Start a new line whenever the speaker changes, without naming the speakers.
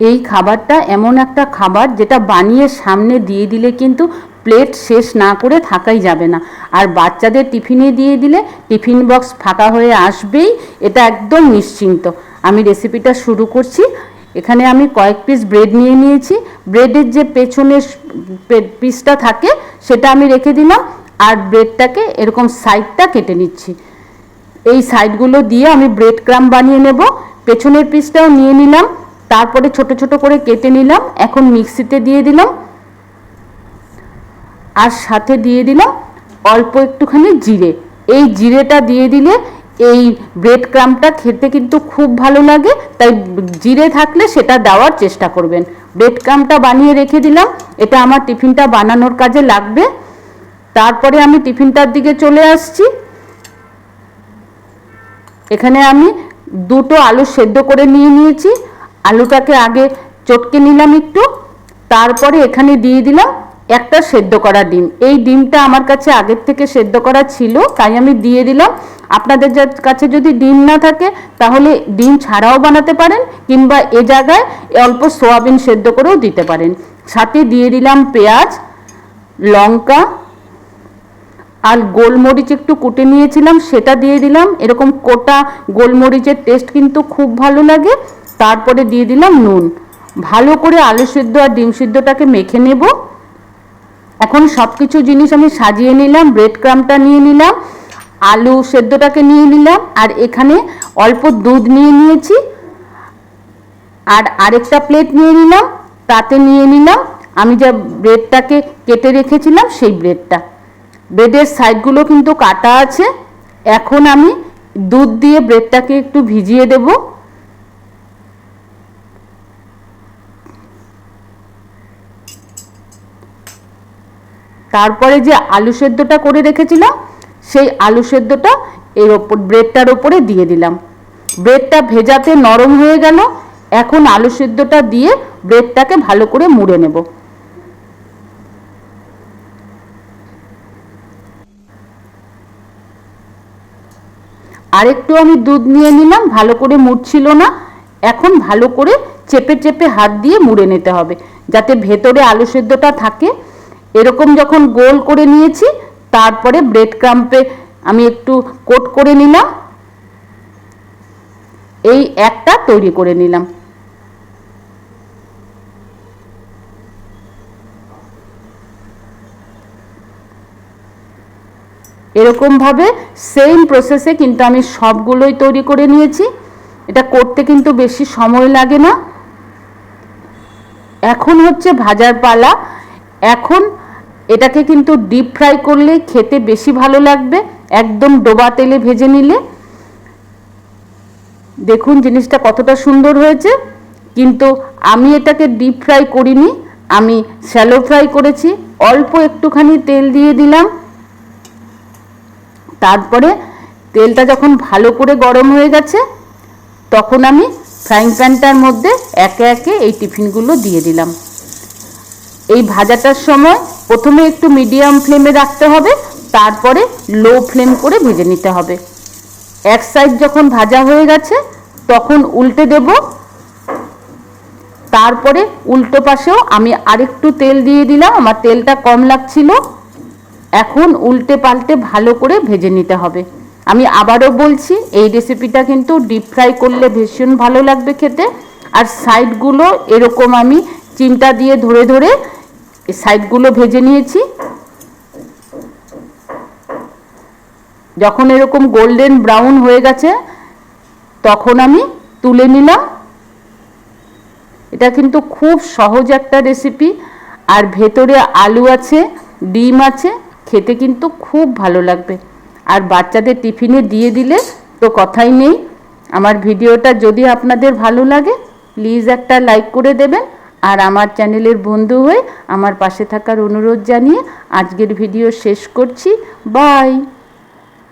এই খাবারটা এমন একটা খাবার যেটা বানিয়ে সামনে দিয়ে দিলে কিন্তু প্লেট শেষ না করে থাকাই যাবে না। আর বাচ্চাদের টিফিনে দিয়ে দিলে টিফিন বক্স ফাঁকা হয়ে আসবেই, এটা একদম নিশ্চিন্ত। আমি রেসিপিটা শুরু করছি। এখানে আমি কয়েক পিস ব্রেড নিয়ে নিয়েছি। ব্রেডের যে পেছনের পিসটা থাকে, সেটা আমি রেখে দিলাম। আর ব্রেডটাকে এরকম সাইডটা কেটে নিচ্ছি। এই সাইডগুলো দিয়ে আমি ব্রেড ক্রাম বানিয়ে নেব। পেছনের পিসটাও নিয়ে নিলাম। তারপরে ছোট ছোট করে কেটে নিলাম। এখন মিক্সিতে দিয়ে দিলাম। আর সাথে দিয়ে দিলাম অল্প একটুখানি জিরে। এই জিরেটা দিয়ে দিলে এই ব্রেড ক্রামটা খেতে কিন্তু খুব ভালো লাগে। তাই জিরে থাকলে সেটা দেওয়ার চেষ্টা করবেন। ব্রেড ক্রামটা বানিয়ে রেখে দিলাম। এটা আমার টিফিনটা বানানোর কাজে লাগবে। তারপরে আমি টিফিনটার দিকে চলে আসছি। এখানে আমি দুটো আলু সেদ্ধ করে নিয়ে নিয়েছি। আলুটাকে আগে চটকে নিলাম একটু, তারপরে এখানে দিয়ে দিলাম একটা সেদ্ধ করা ডিম। এই ডিমটা আমার কাছে আগের থেকে সেদ্ধ করা ছিল, তাই আমি দিয়ে দিলাম। আপনাদের কাছে যদি ডিম না থাকে, তাহলে ডিম ছাড়াও বানাতে পারেন, কিংবা এ জায়গায় অল্প সোয়াবিন সেদ্ধ করেও দিতে পারেন। সাথে দিয়ে দিলাম পেঁয়াজ, লঙ্কা, আর গোলমরিচ একটু কুটে নিয়েছিলাম, সেটা দিয়ে দিলাম। এরকম কোটা গোলমরিচের টেস্ট কিন্তু খুব ভালো লাগে। তারপরে দিয়ে দিলাম নুন। ভালো করে আলু সিদ্ধ আর ডিম সিদ্ধটাকে মেখে নেব। এখন সব কিছু জিনিস আমি সাজিয়ে নিলাম ব্রেড ক্রামটা নিয়ে নিলাম, আলু সেদ্ধটাকে নিয়ে নিলাম, আর এখানে অল্প দুধ নিয়ে নিয়েছি। আর আরেকটা প্লেট নিয়ে নিলাম, তাতে নিয়ে নিলাম। আমি যা ব্রেডটাকে কেটে রেখেছিলাম সেই ব্রেডটা ব্রেডের সাইডগুলো কিন্তু কাটা আছে। এখন আমি দুধ দিয়ে ব্রেডটাকে একটু ভিজিয়ে দেব। তারপরে যে আলু সেদ্ধটা করে রেখেছিলাম সেই আলু সেদ্ধটা এর ওপর, ব্রেডটার ওপরে দিয়ে দিলাম। ব্রেডটা ভেজাতে নরম হয়ে গেল, এখন আলু সেদ্ধটা দিয়ে ব্রেডটাকে ভালো করে মুড়ে নেব। আরেকটু আমি দুধ নিয়ে নিলাম, ভালো করে মুড়ছিল না। এখন ভালো করে চেপে চেপে হাত দিয়ে মুড়ে নিতে হবে, যাতে ভেতরে আলু সেদ্ধটা থাকে। এরকম যখন গোল করে নিয়েছি, তারপরে ব্রেড ক্রাম্পে আমি একটু কোট করে নিলাম। এই একটা তৈরি করে নিলাম। এরকমভাবে সেম প্রসেসে কিন্তু আমি সবগুলোই তৈরি করে নিয়েছি। এটা করতে কিন্তু বেশি সময় লাগে না। এখন হচ্ছে ভাজার পালা। এখন এটাকে কিন্তু ডিপ ফ্রাই করলে খেতে বেশি ভালো লাগবে। একদম ডোবা তেলে ভেজে নিলে। দেখুন জিনিসটা কতটা সুন্দর হয়েছে। কিন্তু আমি এটাকে ডিপ ফ্রাই করিনি, আমি শ্যালো ফ্রাই করেছি। অল্প একটুখানি তেল দিয়ে দিলাম। তারপরে তেলটা যখন ভালো করে গরম হয়ে গেছে, তখন আমি ফ্রাইং প্যানটার মধ্যে একে একে এই টিফিনগুলো দিয়ে দিলাম। এই ভাজাটার সময় প্রথমে একটু মিডিয়াম ফ্লেমে রাখতে হবে, তারপরে লো ফ্লেম করে ভেজে নিতে হবে। এক সাইড যখন ভাজা হয়ে গেছে, তখন উল্টে দেব। তারপরে উল্টো পাশেও আমি আরেকটু তেল দিয়ে দিলাম, আমার তেলটা কম লাগছিল। এখন উল্টে পাল্টে ভালো করে ভেজে নিতে হবে। আমি আবারও বলছি, এই রেসিপিটা কিন্তু ডিপ ফ্রাই করলে ভীষণ ভালো লাগবে খেতে। আর সাইডগুলো এরকম আমি চিমটা দিয়ে ধরে ধরে সাইডগুলো ভেজে নিয়েছি। যখন এরকম গোল্ডেন ব্রাউন হয়ে গেছে, তখন আমি তুলে নিলাম। এটা কিন্তু খুব সহজ একটা রেসিপি। আর ভেতরে আলু আছে, ডিম আছে, খেতে কিন্তু খুব ভালো লাগবে। আর বাচ্চাদের টিফিনে দিয়ে দিলে তো কথাই নেই। আমার ভিডিওটা যদি আপনাদের ভালো লাগে, প্লিজ একটা লাইক করে দেবেন। আর আমার চ্যানেলের বন্ধু হয়ে আমার পাশে থাকার অনুরোধ জানিয়ে আজকের ভিডিও শেষ করছি। বাই!